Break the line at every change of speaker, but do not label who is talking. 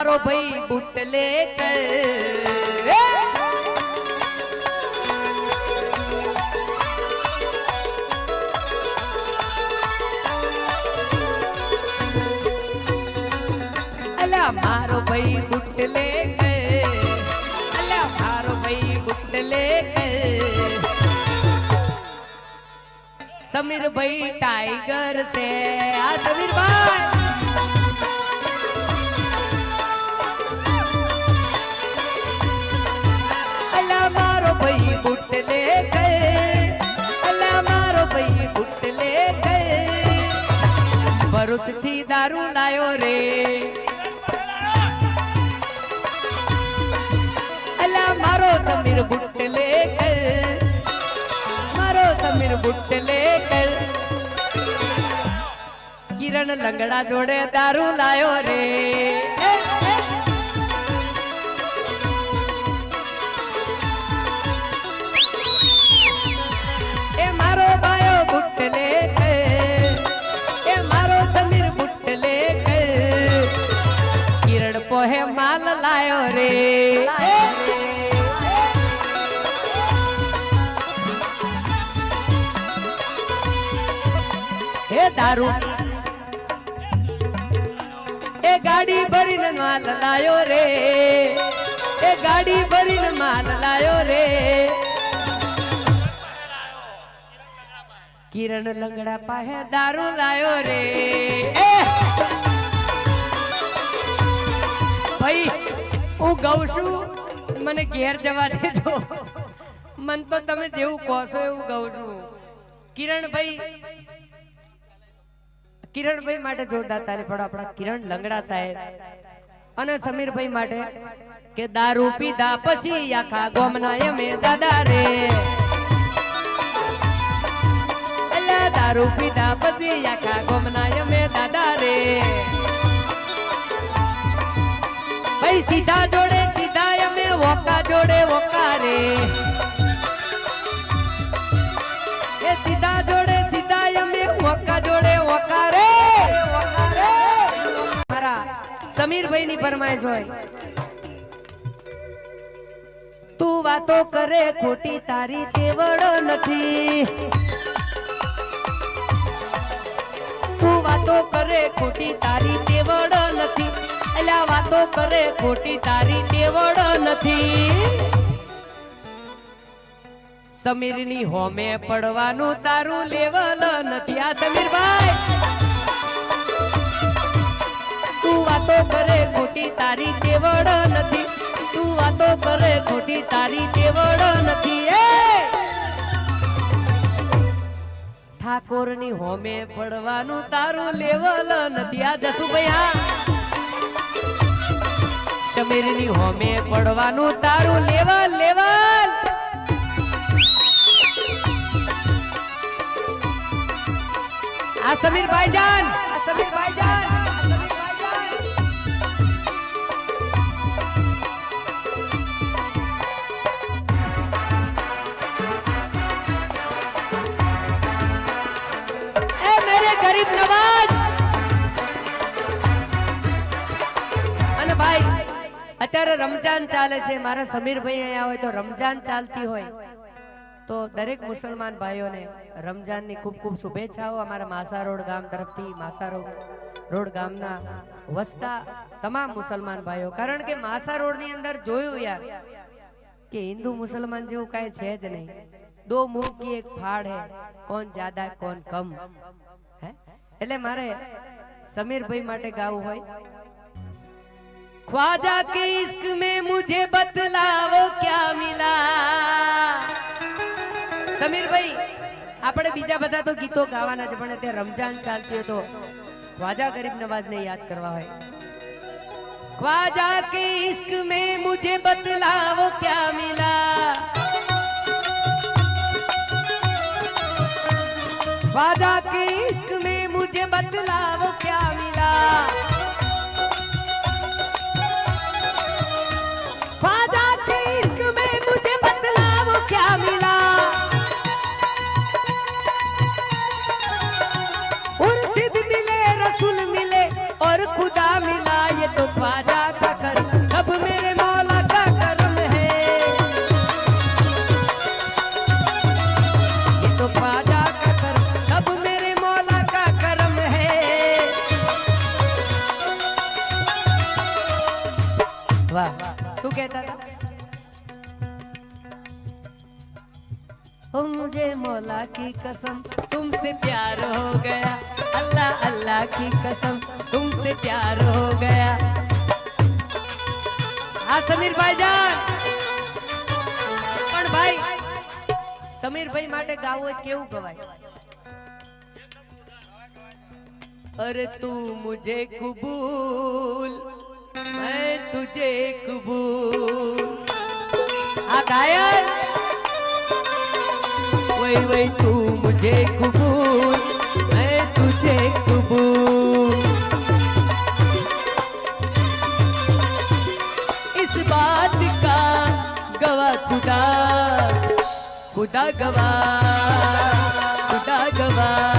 મારો ભાઈ બુટલે કર. અલા મારો ભાઈ બુટલે કર. અલ્યા મારો ભાઈ બુટલે કર. સમીરભાઈ ટાઈગર છે. આ સમીરભાઈ. અલા બુટલે ગયે. અલા મારો ભાઈ બુટલે ગયે. ભરૂચથી દારૂ લાયો રે. અલા મારો સમીર બુટલે ગયે. મારો સમીર બુટલે ગયે. કિરણ લંગડા જોડે દારૂ લાયો રે. પોહે માલ લાયો રે હે દારૂ એ ગાડી ભરીને માલ લાયો રે એ ગાડી ભરીને માલ લાયો રે કિરણ લંગડા પાસે દારૂ લાયો રે ભાઈ, હું ગઉં છું. મને ઘેર જવા દેજો. મન તો તમે જેવું કહો છો એવું ગઉં છું. કિરણભાઈ કિરણભાઈ માટે જોરદાર તારી પડો આપણા કિરણ લંગડા સાહેબ અને સમીરભાઈ માટે કે દારૂ પીધા પછી આખા ગોમના એમે દાદા રે. દારૂ પીધા પછી આખા ગોમના અમે સમીરભાઈ ની ફરમાઈશ હોય. તું વાતો કરે ખોટી, તારી તેવડો નથી. તું વાતો કરે ખોટી, તારી તેવડો નથી. એલા વાતો કરે ખોટી, તારી તેવડો નથી. સમીરની હોમે પડવાનું તારું લેવલ નથી. આ સમીરભાઈ! તું વાતો કરે ખોટી તારી તેવડ નથી. તું વાતો કરે ખોટી તારી તેવડ નથી. એ! ઠાકોરની હોમે પડવાનું તારું લેવલ નથી. આ જસુભાઈ હા સમીરની હોમે પડવાનું તારું લેવલ લેવલ! આ સમીર ભાઈજાન આ સમીર ભાઈજાન ગરીબ નવાજ. અને ભાઈ, અત્યારે રમજાન ચાલે છે. મારા સમીરભાઈ અહીંયા હોય તો રમજાન ચાલતી હોય. તો દરેક મુસલમાન ભાઈઓને રમજાનની ખૂબ ખૂબ શુભેચ્છાઓ અમારા માસા રોડ ગામ તરફથી, માસા રોડ ગામના વસતા તમામ મુસલમાન ભાઈઓ. કારણ કે માસા રોડની અંદર જોયું યાર કે હિન્દુ મુસલમાન જેવું કાંઈ છે જ નહીં. દો મુખ કી એક ફાડ હે, કોણ જ્યાદા, કોણ કમ. એટલે મારે સમીરભાઈ માટે ગાવું હોય ख्वाजा के इश्क में मुझे बतलाओ क्या मिला સમીરભાઈ આપણે બીજા બધા તો ગીતો ગાવાના છે પણ અત્યારે રમજાન ચાલતી હોય તો ખ્વાજા ગરીબ નવાજને યાદ કરવા હોય ख्वाजा के इश्क में मुझे बतलाओ क्या मिला ख्वाजा के इश्क કે બદલાવ ક્યાં વિલા શું કહેતા હતા ओ मुझे मौला की कसम तुमसे प्यार हो गया अल्लाह अल्लाह की कसम तुमसे प्यार हो गया હા સમીરભાઈ જાન પણ ભાઈ સમીરભાઈ માટે ગાવું હોય કેવું ગવાય अरे तू मुझे कबूल मैं तुझे कबूल आ घायल वही वही तू मुझे कबूल मैं तुझे कबूल इस बात का गवाह खुदा खुदा गवाह खुदा गवाह